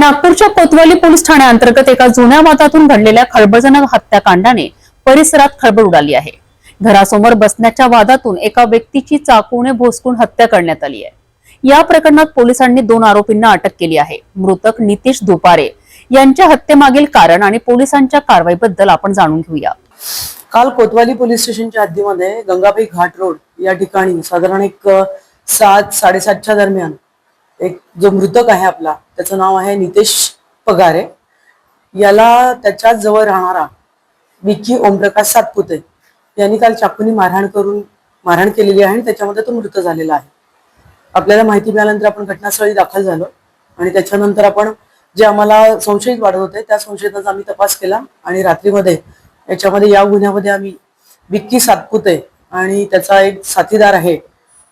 नागपूरच्या कोतवाली पोलीस ठाण्याअंतर्गत एका जुन्या वादातून घडलेल्या खळबळजनक हत्याकांडाने परिसरात खळबळ उडाली आहे. घरासमोर बसण्याच्या वादातून एका व्यक्तीची चाकूने भोसकून हत्या करण्यात आली आहे. या प्रकरणात पोलिसांनी दोन आरोपींना अटक केली आहे. मृतक नितीश दुपारे यांच्या हत्येमागील कारण आणि पोलिसांच्या कारवाईबद्दल आपण जाणून घेऊया. काल कोतवाली पोलीस स्टेशनच्या हद्दीमध्ये गंगाबाई घाट रोड या ठिकाणी साधारण एक सात साडेसातच्या दरम्यान एक जो मृतक आहे आपला त्याचं नाव आहे नितेश पगारे. याला त्याच्याच जवळ राहणारा विकी ओमप्रकाश सातपुते यांनी काल चाकूनी मारहाण करून मारहाण केलेली आहे आणि त्याच्यामध्ये तो मृत झालेला आहे. आपल्याला माहिती मिळाल्यानंतर आपण घटनास्थळी दाखल झालो आणि त्याच्यानंतर आपण जे आम्हाला संशयित वाढत होते त्या संशयिताचा आम्ही तपास केला आणि रात्रीमध्ये याच्यामध्ये या गुन्ह्यामध्ये आम्ही विक्की सातपुते आणि त्याचा एक साथीदार आहे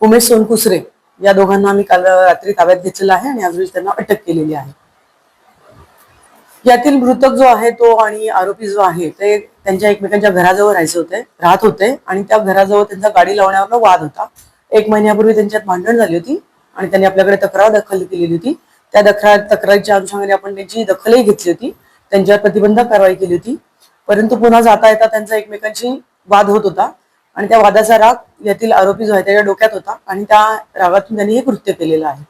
उमेश सोनकुसरे या दोघांना आम्ही काल रात्री ताब्यात घेतलेला आहे आणि आज रोजी त्यांना अटक केलेली आहे. यातील मृतक जो आहे तो आणि आरोपी जो आहे ते त्यांच्या एकमेकांच्या घराजवळ राहायचे होते राहत होते आणि त्या घराजवळ त्यांचा गाडी लावण्यावर वाद होता. एक महिन्यापूर्वी त्यांच्यात भांडण झाली होती आणि त्यांनी आपल्याकडे तक्रार दाखल केलेली होती. त्या तक्रार तक्रारीच्या अनुषंगाने आपण त्यांची दखलही घेतली होती. त्यांच्यावर प्रतिबंधक कारवाई केली होती. परंतु पुन्हा जाता येता त्यांचा एकमेकांशी वाद होत होता. आणि त्या वादाचा राग यातील आरोपी जो आहे त्याच्या डोक्यात होता आणि त्या रागातून त्यांनी हे कृत्य केलेलं आहे.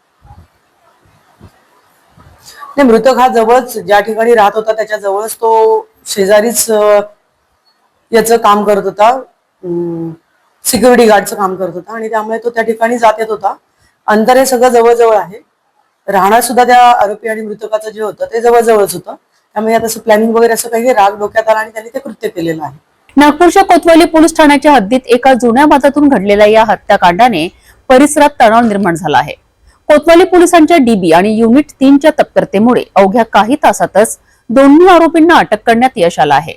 मृतक हा जवळच ज्या ठिकाणी राहत होता त्याच्या जवळच तो शेजारीच याचं काम करत होता. सिक्युरिटी गार्डचं काम करत होता आणि त्यामुळे तो त्या ठिकाणी जात येत होता. अंतर हे सगळं जवळजवळ आहे. राहणार सुद्धा त्या आरोपी आणि मृतकाचं जे होतं ते जवळजवळच होतं. त्यामुळे आता असं प्लॅनिंग वगैरे असं काही राग डोक्यात आला आणि त्यांनी ते कृत्य केलेलं आहे. नागपूरच्या कोतवाली पोलीस ठाण्याच्या हद्दीत एका जुन्या वादातून घडलेल्या या हत्याकांडाने परिसरात तणाव निर्माण झाला आहे. कोतवाली पोलिसांच्या डीबी आणि युनिट तीनच्या तत्परतेमुळे अवघ्या काही तासातच दोन्ही आरोपींना अटक करण्यात यश आलं आहे.